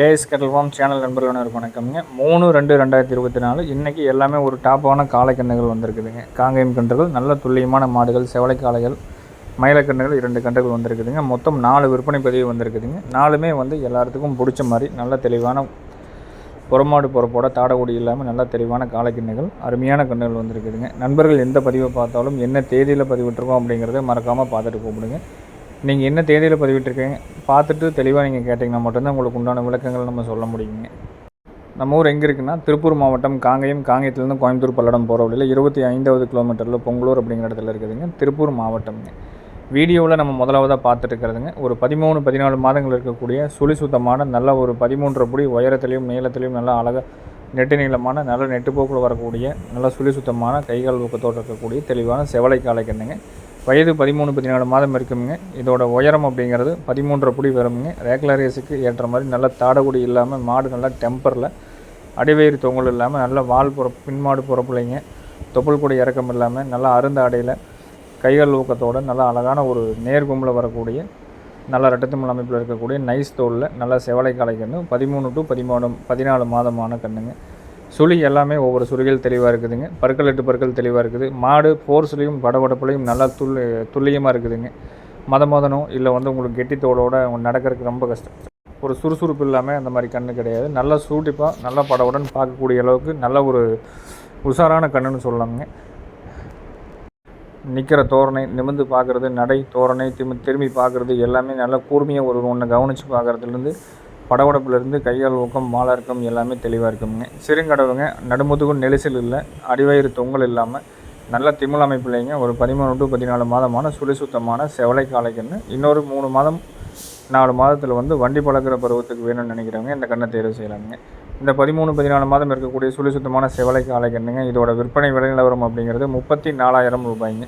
KS kettle form channel நண்பர்களுக்கு வணக்கம்ங்க. மூணு ரெண்டு ரெண்டாயிரத்தி இருபத்தி நாலு. இன்றைக்கி எல்லாமே ஒரு டாப்பான காளைக்கன்றுகள் வந்திருக்குதுங்க. காங்கேயம் கன்றுகள் நல்ல துல்லியமான மாடுகள் செவலை காளைகள் மயிலக்கன்றுகள் இரண்டு கன்றுகள் வந்திருக்குதுங்க. மொத்தம் நாலு விற்பனை பதிவு வந்திருக்குதுங்க. நாலுமே வந்து எல்லாத்துக்கும் பிடிச்ச மாதிரி நல்ல தெளிவான புறமாடு பொறப்போட தாடகுடி இல்லாமல் நல்ல தெளிவான காளைக்கன்றுகள் அருமையான கன்றுகள் வந்திருக்குதுங்க. நண்பர்கள் எந்த பதிவை பார்த்தாலும் என்ன தேதியில் பதிவிட்டுருக்கோம் அப்படிங்கிறத மறக்காமல் பார்த்துட்டு கூப்பிடுங்க. நீங்கள் என்ன தேதியில் பதிவிட்டிருக்கீங்க? பார்த்துட்டு தெளிவாக நீங்கள் கேட்டிங்கன்னா மட்டும்தான் உங்களுக்கு உண்டான விளக்கங்கள் நம்ம சொல்ல முடியுங்க. நம்ம ஊர் எங்கே இருக்குன்னா திருப்பூர் மாவட்டம் காங்கையம் காங்கேயத்துலேருந்து கோயம்புத்தூர் பல்லடம் போகிற வழியில் இருபத்தி ஐந்தாவது கிலோமீட்டரில் பொங்கலூர் அப்படிங்கிற இடத்துல இருக்குதுங்க. திருப்பூர் மாவட்டம்ங்க. வீடியோவில் நம்ம முதலாவதாக பார்த்துட்டு இருக்கிறதுங்க ஒரு பதிமூணு பதினாலு மாதங்கள் இருக்கக்கூடிய சுழி சுத்தமான நல்ல ஒரு பதிமூன்றரை புடி உயரத்துலையும் நீளத்துலையும் நல்லா அழகாக நெட்டு நீளமான நல்ல நெட்டுப்போக்கில் வரக்கூடிய நல்ல சுழி சுத்தமான கைகால் ஊக்கத்தோடு இருக்கக்கூடிய தெளிவான செவலை காலைக்கண்ணுங்க வயது பதிமூணு பதினாலு மாதம் இருக்குங்க இதோட உயரம் அப்படிங்கிறது பதிமூன்றரை புடி வருங்க ரேகுலர் ரேஸுக்கு ஏற்ற மாதிரி நல்ல தாடகுடி இல்லாமல் மாடு நல்லா டெம்பரில் அடிவயிறு தொங்கல் இல்லாமல் நல்லா வால் புற பின்மாடு புறப்பிள்ளைங்க தொப்புள் கூட இறக்கம் இல்லாமல் நல்லா அருந்த அடையில் கைகள் ஊக்கத்தோட நல்லா அழகான ஒரு நேர்கும்பில் வரக்கூடிய நல்ல ரெட்டத்துமல் அமைப்பில் இருக்கக்கூடிய நைஸ் தோலில் நல்ல செவலை காளை கன்று பதிமூணு டு பதிமூணு பதினாலு மாதமான கண்ணுங்க. சுழி எல்லாமே ஒவ்வொரு சுழிகள் தெளிவாக இருக்குதுங்க. பற்கள் எட்டு பற்கள் தெளிவாக இருக்குது. மாடு ஃபோர்ஸ்லேயும் படபடப்புலையும் நல்லா துல்லு துல்லியமாக இருக்குதுங்க. மத மதனோ இல்லை வந்து உங்களுக்கு கெட்டித்தோடோட நடக்கிறதுக்கு ரொம்ப கஷ்டம். ஒரு சுறுசுறுப்பு இல்லாமல் அந்த மாதிரி கண்ணு கிடையாது. நல்லா சூட்டிப்பாக நல்லா படவுடன் பார்க்கக்கூடிய அளவுக்கு நல்ல ஒரு உஷாரான கண்ணுன்னு சொல்லலாமுங்க. நிற்கிற தோரணை நிமிர்ந்து பார்க்குறது நடை தோரணை திரும்பி திரும்பி பார்க்குறது எல்லாமே நல்லா கூர்மையாக ஒரு ஒன்று கவனித்து பார்க்குறதுலேருந்து படகுடப்புலேருந்து கையால் ஊக்கம் மாலர்க்கம் எல்லாமே தெளிவாக இருக்குங்க சிறுங்கடவுங்க நடுமுதுகும் நெரிசல் இல்லை அடிவயிறு தொங்கல் இல்லாமல் நல்ல திமிழ் அமைப்புலைங்க ஒரு பதிமூணு டு பதினாலு மாதமான சுழி சுத்தமான செவலை காளைக்கன்று இன்னொரு மூணு மாதம் நாலு மாதத்தில் வந்து வண்டி பழக்கிற பருவத்துக்கு வேணும்னு நினைக்கிறவங்க இந்த கண்ணை தேர்வு செய்யலாங்க இந்த பதிமூணு பதினாலு மாதம் இருக்கக்கூடிய சுழி சுத்தமான செவலை காளைக்கண்ணுங்க இதோட விற்பனை விலை நிலவரம் அப்படிங்கிறது முப்பத்தி நாலாயிரம் ரூபாய்ங்க.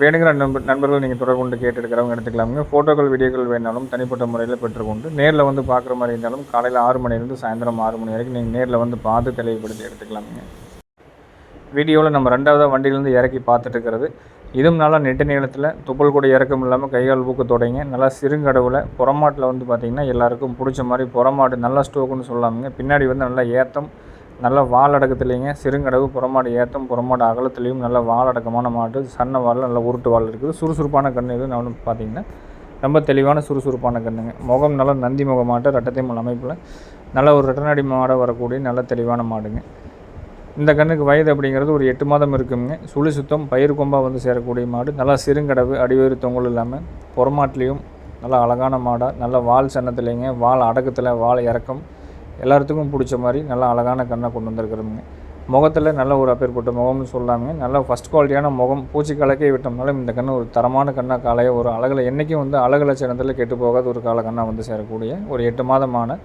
வேணுங்கிற நண்பர் நண்பர்கள் நீங்கள் தொடர்பு கொண்டு கேட்டுருக்கிறவங்க எடுத்துக்கலாமுங்க. ஃபோட்டோக்கள் வீடியோக்கள் வேணாலும் தனிப்பட்ட முறையில் பெற்றுக்கொண்டு நேரில் வந்து பார்க்குற மாதிரி இருந்தாலும் காலையில் ஆறு மணிலேருந்து சாயந்தரம் ஆறு மணி வரைக்கும் நீங்கள் நேரில் வந்து பார்த்து தெளிவுபடுத்தி எடுத்துக்கலாமுங்க. வீடியோவில் நம்ம ரெண்டாவதாக வண்டியிலேருந்து இறக்கி பார்த்துட்டு இருக்கிறது. இதுவும் நல்லா நெட்டு நீளத்தில் துப்பல் கூட இறக்கம் இல்லாமல் கைகால் ஊக்கத்தோடைங்க நல்லா சிறுங்கடவில் புறமாட்டில் வந்து பார்த்திங்கன்னா எல்லாருக்கும் பிடிச்ச மாதிரி புறமாடு நல்லா ஸ்டோக்குன்னு சொல்லாமுங்க. பின்னாடி வந்து நல்லா ஏத்தம் நல்ல வால் அடக்கத்துலேங்க சிறுங்கடவு புறமாடு ஏற்றம் புறமாடு அகலத்துலேயும் நல்ல வால் அடக்கமான மாடு சன்ன வால் நல்ல உருட்டு வால் இருக்குது. சுறுசுறுப்பான கன்று இது நான் பார்த்தீங்கன்னா ரொம்ப தெளிவான சுறுசுறுப்பான கண்ணுங்க. முகம் நல்ல நந்தி முகமாட்ட ரெட்டத்தைமல் அமைப்பில். நல்ல ஒரு ரெட்டநாடி மாடை வரக்கூடிய நல்ல தெளிவான மாடுங்க. இந்த கண்ணுக்கு வயது அப்படிங்கிறது ஒரு எட்டு மாதம் இருக்குங்க. சுழி சுத்தம் பயிர் கொம்பாக வந்து சேரக்கூடிய மாடு. நல்லா சிறுங்கடவு அடிவேறு தொங்கல் இல்லாமல் புறமாட்டிலையும் நல்லா அழகான மாடாக நல்ல வால் சன்னத்துலேங்க வால் அடக்கத்தில் வால் இறக்கம். எல்லாத்துக்கும் பிடிச்ச மாதிரி நல்லா அழகான கண்ணை கொண்டு வந்திருக்கிறோமுங்க முகத்தில் நல்ல ஒரு அப்பேற்பட்ட முகம்னு சொல்லாமல் நல்ல ஃபஸ்ட் குவாலிட்டியான முகம் பூச்சி கலக்கே விட்டோம்னாலும் இந்த கண்ணு ஒரு தரமான கண்ணாக காலையை ஒரு அழகில் என்றைக்கும் வந்து அழகில் சிறந்தில் கெட்டு போகாத ஒரு கால கண்ணாக வந்து சேரக்கூடிய ஒரு எட்டு மாதமான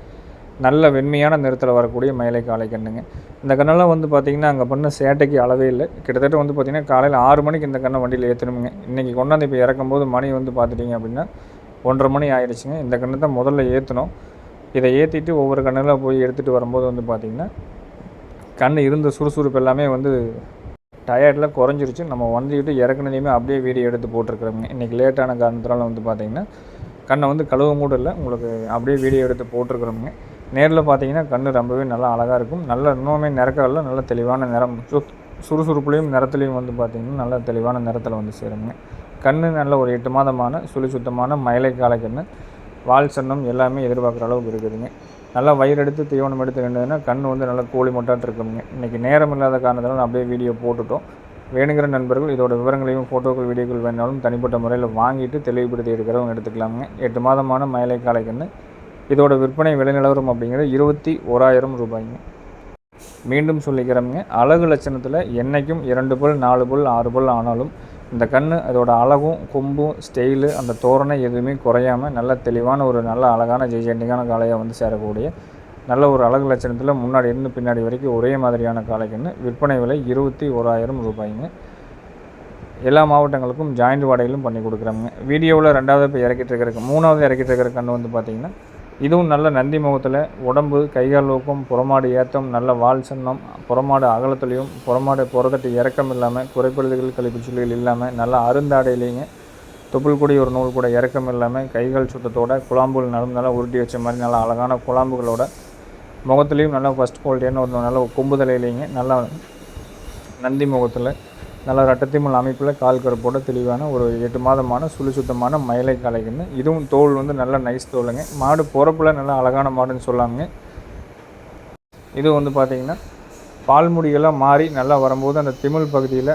நல்ல வெண்மையான நிறத்தில் வரக்கூடிய மயிலை காளை கண்ணுங்க. இந்த கண்ணெல்லாம் வந்து பார்த்திங்கன்னா அங்கே பண்ண சேட்டைக்கு அளவே இல்லை. கிட்டத்தட்ட வந்து பார்த்திங்கன்னா காலையில் ஆறு மணிக்கு இந்த கண்ணை வண்டியில் ஏற்றணுங்க இன்றைக்கி கொண்டாந்து இப்போ இறக்கும்போது மணி வந்து பார்த்துட்டிங்க அப்படின்னா ஒன்றரை மணி ஆயிடுச்சுங்க இந்த கண்ணை தான் முதல்ல ஏற்றணும் இதை ஏற்றிட்டு ஒவ்வொரு கண்ணில் போய் எடுத்துகிட்டு வரும்போது வந்து பார்த்திங்கன்னா கண் இருந்த சுறுசுறுப்பு எல்லாமே வந்து டயர்டில் குறைஞ்சிருச்சு. நம்ம வந்துக்கிட்டு இறக்குனதையுமே அப்படியே வீடியோ எடுத்து போட்டிருக்கிறோங்க இன்றைக்கி லேட்டான காரணத்தினால வந்து பார்த்திங்கன்னா கண்ணை வந்து கழுவ கூட இல்லை. உங்களுக்கு அப்படியே வீடியோ எடுத்து போட்டிருக்கிறோங்க நேரில் பார்த்தீங்கன்னா கண் ரொம்பவே நல்லா அழகாக இருக்கும். நல்ல இன்னுமே நிறக்கல நல்ல தெளிவான நிறம். சு சுறுசுறுப்புலேயும் நிறத்துலையும் வந்து பார்த்திங்கன்னா நல்ல தெளிவான நிறத்தில் வந்து சேருங்க. கண் நல்ல ஒரு எட்டு மாதமான சுழி சுத்தமான மயிலை காலை வால் சன்னம் எல்லாமே எதிர்பார்க்குற அளவுக்கு இருக்குதுங்க. நல்லா வயிறு எடுத்து தீவனம் எடுத்து நின்றுதுன்னா கண் வந்து நல்லா கோழி மொட்டாட்டு இருக்குங்க. இன்றைக்கி நேரம் இல்லாத காரணத்தினால அப்படியே வீடியோ போட்டுட்டோம். வேணுங்கிற நண்பர்கள் இதோட விவரங்களையும் ஃபோட்டோக்கள் வீடியோக்கள் வேணாலும் தனிப்பட்ட முறையில் வாங்கிட்டு தெளிவுபடுத்தி எடுக்கிறவங்க எடுத்துக்கலாமுங்க. எட்டு மாதமான மயிலை காலை இதோட விற்பனை விலை நிலவரம் அப்படிங்கிறது இருபத்தி ஓராயிரம் ரூபாய்ங்க. மீண்டும் சொல்லிக்கிறோமுங்க அழகு லட்சணத்தில் என்றைக்கும் இரண்டு புல் நாலு புல் ஆறு புல் ஆனாலும் இந்த கண் அதோட அழகும் கொம்பும் ஸ்டைலு அந்த தோரணை எதுவுமே குறையாமல் நல்ல தெளிவான ஒரு நல்ல அழகான ஜெய்ஜெண்டிக்கான காளையாக வந்து சேரக்கூடிய நல்ல ஒரு அழகு லட்சணத்தில் முன்னாடி இருந்து பின்னாடி வரைக்கும் ஒரே மாதிரியான காளைக்கன்று விற்பனை விலை இருபத்தி ஓராயிரம் ரூபாய்ங்க. எல்லா மாவட்டங்களுக்கும் ஜாயிண்ட் வாடகையிலும் பண்ணி கொடுக்குறாங்க வீடியோவில் ரெண்டாவது இப்போ இறக்கிட்டு இருக்கிற மூணாவது இறக்கிட்டு இருக்கிற கன்று வந்து பார்த்திங்கன்னா இதுவும் நல்ல நந்தி முகத்தில். உடம்பு கைகால் ஊக்கம் புறமாடு ஏற்றம் நல்ல வால் சன்னம் புறமாடு அகலத்துலேயும் புறமாடு புறத்தட்டு இறக்கம் இல்லாமல் குறைப்படுதுகள் கழிப்பு சொல்லிகள் இல்லாமல் நல்லா அருந்தாடையிலேங்க தொப்புள் ஒரு நூல் கூட இறக்கம் இல்லாமல் கைகள் சுத்தத்தோட குழாம்புகள் நலம் நல்லா உருட்டி வச்ச மாதிரி நல்லா அழகான குழாம்புகளோட முகத்துலேயும் நல்லா ஃபஸ்ட் குவாலிட்டியான ஒரு நல்ல கொம்புதலையிலேங்க. நல்லா நந்தி முகத்தில். நல்லா ரட்டத்திமுள் அமைப்பில் கால் கருப்போட தெளிவான ஒரு எட்டு மாதமான சுழி சுத்தமான மயிலை காளைக்குன்னு இதுவும் தோல் வந்து நல்லா நைஸ் தோலுங்க. மாடு பிறப்பில் நல்லா அழகான மாடுன்னு சொல்லாங்க. இது வந்து பார்த்திங்கன்னா பால்முடிகளாக மாறி நல்லா வரும்போது அந்த திமிழ் பகுதியில்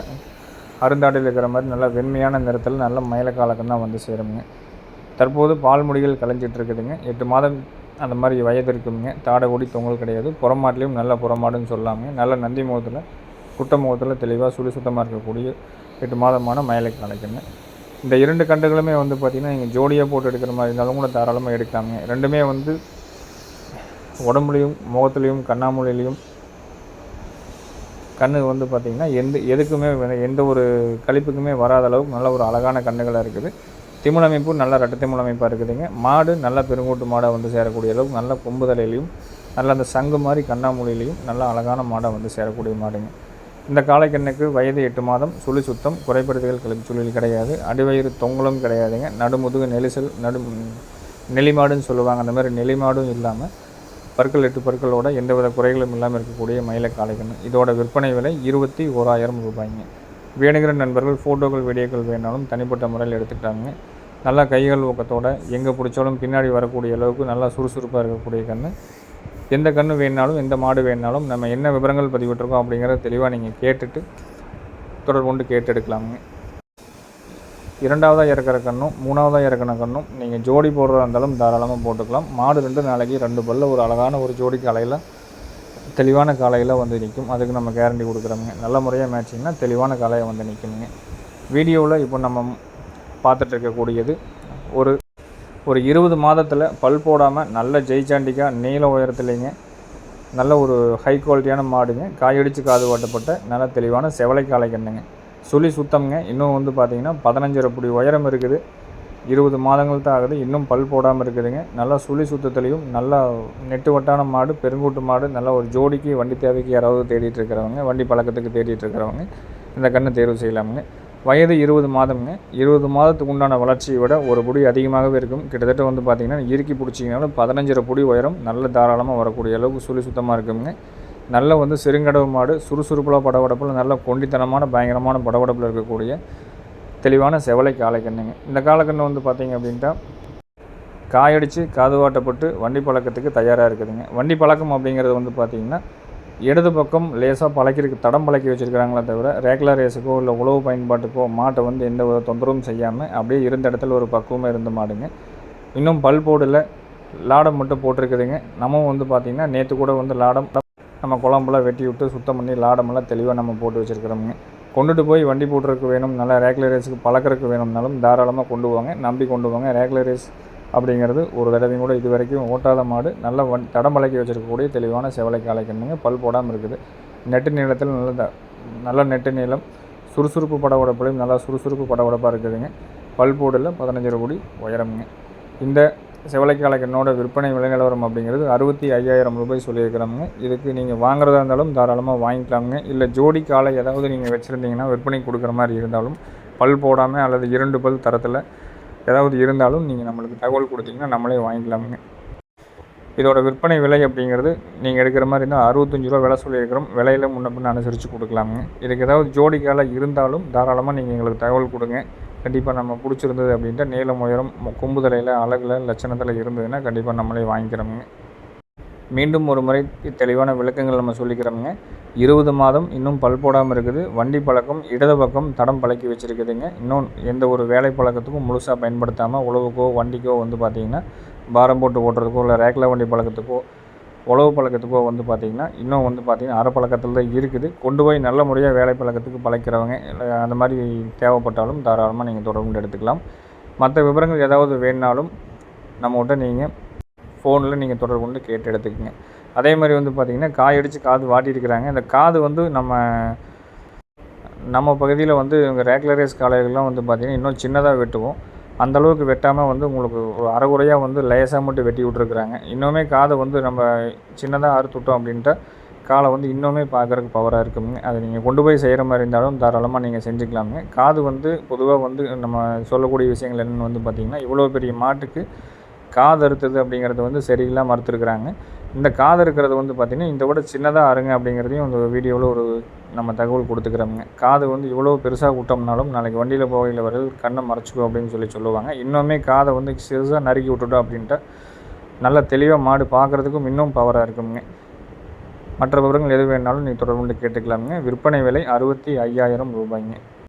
அருந்தாடையில் இருக்கிற மாதிரி நல்லா வெண்மையான நிறத்தில் நல்ல மயிலக்காலக்கம் தான் வந்து சேருங்க. தற்போது பால்முடிகள் கலைஞ்சிட்டு இருக்குதுங்க. எட்டு மாதம் அந்த மாதிரி வயது இருக்குங்க. தாடை ஓடி தொங்கல் கிடையாது. புறமாட்டிலையும் நல்ல புறமாடுன்னு சொல்லாமல் நல்ல நந்தி முகத்தில் குட்ட முகத்தில் தெளிவாக சுழி சுத்தமாக இருக்கக்கூடிய எட்டு மாதமான மயிலை கணக்குன்னு இந்த இரண்டு கண்டுகளுமே வந்து பார்த்திங்கன்னா நீங்கள் ஜோடியாக போட்டு எடுக்கிற மாதிரி இருந்தாலும் கூட தாராளமாக எடுக்கலாமுங்க ரெண்டுமே வந்து உடம்புலையும் முகத்துலேயும் கண்ணாமூலையிலையும் கண்ணு வந்து பார்த்திங்கன்னா எந்த எதுக்குமே எந்த ஒரு கழிப்புக்குமே வராத அளவுக்கு நல்ல ஒரு அழகான கண்ணுகளாக இருக்குது. திமிழ் அமைப்பும் நல்ல ரெட்டை திமிழ் அமைப்பாக இருக்குதுங்க. மாடு நல்ல பெருங்கூட்டு மாடாக வந்து சேரக்கூடிய அளவுக்கு நல்ல கொம்புதலையிலையும் நல்ல அந்த சங்கு மாதிரி கண்ணாமூலையிலையும் நல்ல அழகான மாடாக வந்து சேரக்கூடிய மாடுங்க. இந்த காளைக்கண்ணுக்கு வயது எட்டு மாதம் சுழி சுத்தம் குறைபடுத்துகள் கிளம்பி சுழில் கிடையாது அடிவயிறு தொங்கலும் கிடையாதுங்க. நடுமுதுகு நெரிசல் நடு நெலிமாடுன்னு சொல்லுவாங்க. அந்த மாதிரி நெலிமாடும் இல்லாமல் பற்கள் எட்டு பற்களோட எந்தவித குறைகளும் இல்லாமல் இருக்கக்கூடிய மயிலை காளைக்கண்ணு. இதோட விற்பனை விலை இருபத்தி ஓராயிரம் ரூபாய்ங்க. வேணுங்கிற நண்பர்கள் ஃபோட்டோக்கள் வீடியோக்கள் வேணாலும் தனிப்பட்ட முறையில் எடுத்துக்கிட்டாங்க. நல்லா கைகள் ஊக்கத்தோடு எங்கே பிடிச்சாலும் பின்னாடி வரக்கூடிய அளவுக்கு நல்லா சுறுசுறுப்பாக இருக்கக்கூடிய கன்று எந்த கன்று வேணுனாலும் எந்த மாடு வேணுனாலும் நம்ம என்ன விவரங்கள் பதிவிட்டிருக்கோம் அப்படிங்கிறத தெளிவாக நீங்கள் கேட்டுட்டு தொடர்பு கொண்டு கேட்டு எடுக்கலாமுங்க இரண்டாவதாக இறக்குற கண்ணும் மூணாவதாக இறக்குன கண்ணும் நீங்கள் ஜோடி போடுறதா இருந்தாலும் தாராளமாக போட்டுக்கலாம். மாடு ரெண்டு நாளைக்கு ரெண்டு பல்ல ஒரு அழகான ஒரு ஜோடி காலையில் தெளிவான காலையில் வந்து நிற்கும். அதுக்கு நம்ம கேரண்டி கொடுக்குறோங்க நல்ல முறையாக மேட்சிங்னா தெளிவான காலையை வந்து நிற்கணுங்க வீடியோவில் இப்போ நம்ம பார்த்துட்டு இருக்கக்கூடியது ஒரு ஒரு இருபது மாதத்தில் பல் போடாமல் நல்ல ஜெய்சாண்டிக்காக நீள உயரத்துலேங்க நல்ல ஒரு ஹை குவாலிட்டியான மாடுங்க. காயடிச்சு காது வாட்டப்பட்ட நல்ல தெளிவான செவலை காளை கண்ணுங்க. சுழி சுத்தம்ங்க. இன்னும் வந்து பார்த்திங்கன்னா பதினஞ்சரை புடி உயரம் இருக்குது. இருபது மாதங்கள் தான் ஆகுது. இன்னும் பல் போடாமல் இருக்குதுங்க. நல்லா சுழி சுத்தத்துலேயும் நல்லா நெட்டு வட்டான மாடு பெருங்கூட்டு மாடு நல்லா ஒரு ஜோடிக்கு வண்டி தேவைக்கு யாராவது தேடிட்டு இருக்கிறவங்க வண்டி பழக்கத்துக்கு தேடிட்டு இருக்கிறவங்க இந்த கண்ணை தேர்வு செய்யலாமுங்க. வயது இருபது மாதம்ங்க. இருபது மாதத்துக்கு உண்டான வளர்ச்சியை விட ஒரு புடி அதிகமாகவே இருக்கும். கிட்டத்தட்ட வந்து பார்த்திங்கன்னா இறுக்கி பிடிச்சிங்கனாலும் பதினஞ்சரை புடி உயரம் நல்ல தாராளமாக வரக்கூடிய அளவுக்கு சுழி சுத்தமாக இருக்குங்க. நல்ல வந்து செருங்கடவு மாடு சுறுசுறுப்பில் படவடப்பில் நல்ல கொண்டித்தனமான பயங்கரமான படவடப்பில் இருக்கக்கூடிய தெளிவான செவலை காலைக்கண்ணுங்க இந்த காலக்கண்ணு வந்து பார்த்திங்க அப்படின்ட்டா காயடிச்சு காதுவாட்டப்பட்டு வண்டி பழக்கத்துக்கு தயாராக இருக்குதுங்க. வண்டி பழக்கம் அப்படிங்கிறது வந்து பார்த்திங்கன்னா இடது பக்கம் லேசாக பழக்கிருக்கு தடம் பழக்கி வச்சுருக்கிறாங்களே தவிர ரேகுலர் ரேஸுக்கோ இல்லை உழவு பயன்பாட்டுக்கோ மாட்டை வந்து எந்த ஒரு தொந்தரவும் செய்யாமல் அப்படியே இருந்த இடத்துல ஒரு பக்குவமாக இருந்த மாடுங்க. இன்னும் பல் போடல லாடம் மட்டும் போட்டிருக்குதுங்க. நம்ம வந்து பார்த்திங்கன்னா நேற்று கூட வந்து லாடம் நம்ம குழம்புலாம் வெட்டி விட்டு சுத்தம் பண்ணி லாடமெல்லாம் தெளிவாக நம்ம போட்டு வச்சுருக்கிறோமுங்க. கொண்டுட்டு போய் வண்டி போட்டுறதுக்கு வேணும் நல்லா ரேகுலர் ரேஸுக்கு பழக்கிறதுக்கு வேணும்னாலும் தாராளமாக கொண்டு வாங்க நம்பி கொண்டு வாங்க ரேகுலர் ரேஸ் அப்படிங்கிறது ஒரு தடவையும் கூட இது வரைக்கும் ஓட்டாத மாடு நல்ல வன் தடம் வச்சுருக்கக்கூடிய தெளிவான செவலை காலை கண்ணுங்க பல் போடாமல் இருக்குது. நெட்டு நீளத்தில் நல்ல த- நல்ல நெட்டு நீளம் சுறுசுறுப்பு பட படவடப்புலையும் நல்லா சுறுசுறுப்பு பட உடப்பாக இருக்குதுங்க. பல் போடில் பதினஞ்சு கோடி உயரமுங்க. இந்த செவலைக்காலை கண்ணோட விற்பனை விலை நிலவரம் அப்படிங்கிறது அறுபத்தி ஐயாயிரம் ரூபாய் சொல்லியிருக்கிறோமுங்க. இதுக்கு நீங்கள் வாங்குறதா இருந்தாலும் தாராளமாக வாங்கிக்கலாமுங்க. இல்லை ஜோடி காலை ஏதாவது நீங்கள் வச்சுருந்தீங்கன்னா விற்பனை கொடுக்குற மாதிரி இருந்தாலும் பல் போடாமல் அல்லது இரண்டு பல் தரத்தில் ஏதாவது இருந்தாலும் நீங்கள் நம்மளுக்கு தகவல் கொடுத்தீங்கன்னா நம்மளே வாங்கிக்கலாமுங்க. இதோட விற்பனை விலை அப்படிங்கிறது நீங்கள் எடுக்கிற மாதிரி இருந்தால் அறுபத்தஞ்சு ரூபா விலை சொல்லியிருக்கிறோம். விலையில முன்ன பின்ன அனுசரித்து கொடுக்கலாமுங்க. இதுக்கு ஏதாவது ஜோடிக்கால இருந்தாலும் தாராளமாக நீங்கள் எங்களுக்கு தகவல் கொடுங்க. கண்டிப்பாக நம்ம பிடிச்சிருந்தது அப்படின்ட்டு நீளம் உயரம் கொம்புதலையில் கொம்பு தலையில் அழகில் லட்சணத்தில் இருந்ததுன்னா கண்டிப்பாக நம்மளே வாங்கிக்கிறோமுங்க. மீண்டும் ஒரு முறை தெளிவான விளக்கங்கள் நம்ம சொல்லிக்கிறோமுங்க. இருபது மாதம் இன்னும் பல் போடாமல் இருக்குது. வண்டி பழக்கம் இடது பக்கம் தடம் பழக்கி வச்சுருக்குதுங்க. இன்னும் எந்த ஒரு வேலை பழக்கத்துக்கும் முழுசாக பயன்படுத்தாமல் உழவுக்கோ வண்டிக்கோ வந்து பார்த்திங்கன்னா பாரம் போட்டு ஓட்டுறதுக்கோ இல்லை ரேக்கில் வண்டி பழக்கத்துக்கோ உழவு பழக்கத்துக்கோ வந்து பார்த்திங்கன்னா இன்னும் வந்து பார்த்திங்கன்னா அரை பழக்கத்தில் தான் இருக்குது. கொண்டு போய் நல்ல முறையாக வேலை பழக்கத்துக்கு பழக்கிறவங்க இல்லை அந்த மாதிரி தேவைப்பட்டாலும் தாராளமாக நீங்கள் தொடர்பு எடுத்துக்கலாம். மற்ற விவரங்கள் ஏதாவது வேணுனாலும் நம்மகிட்ட நீங்கள் ஃபோனில் நீங்கள் தொடர்பு கொண்டு கேட்டு எடுத்துக்கோங்க. அதே மாதிரி வந்து பார்த்திங்கன்னா காய் அடித்து காது வாட்டியிருக்கிறாங்க. இந்த காது வந்து நம்ம நம்ம பகுதியில் வந்து இவங்க ரேகுலரைஸ் காளைகள்லாம் வந்து பார்த்திங்கன்னா இன்னும் சின்னதாக வெட்டுவோம். அந்தளவுக்கு வெட்டாமல் வந்து உங்களுக்கு ஒரு அரைகுறையாக வந்து லேசாக மட்டும் வெட்டி விட்ருக்குறாங்க இன்னுமே காதை வந்து நம்ம சின்னதாக அறுத்து விட்டோம் அப்படின்ட்டு காலை வந்து இன்னுமே பார்க்குறக்கு பவராக இருக்குங்க. அதை நீங்கள் கொண்டு போய் செய்கிற மாதிரி இருந்தாலும் தாராளமாக நீங்கள் செஞ்சுக்கலாமுங்க. காது வந்து பொதுவாக வந்து நம்ம சொல்லக்கூடிய விஷயங்கள் என்னென்னு வந்து பார்த்திங்கன்னா இவ்வளோ பெரிய மாட்டுக்கு காது அறுத்தது அப்படிங்கிறது வந்து சரியில்லாம மறுத்துருக்குறாங்க. இந்த காது இருக்கிறது வந்து பார்த்திங்கன்னா இந்த விட சின்னதாக அருங்க அப்படிங்கிறதையும் அந்த வீடியோவில் ஒரு நம்ம தகவல் கொடுத்துக்கிறோமுங்க. காது வந்து இவ்வளோ பெருசாக விட்டோம்னாலும் நாளைக்கு வண்டியில் போகையில் வரது கண்ணை மறைச்சிக்கோ அப்படின்னு சொல்லி சொல்லுவாங்க. இன்னுமே காதை வந்து சிறுசாக நறுக்கி விட்டுட்டோம் அப்படின்ட்டு நல்லா தெளிவாக மாடு பார்க்குறதுக்கும் இன்னும் பவராக இருக்குங்க. மற்ற விவரங்கள் எது வேணாலும் நீ தொடர்பு கேட்டுக்கலாமுங்க. விற்பனை விலை அறுபத்தி ஐயாயிரம் ரூபாய்ங்க.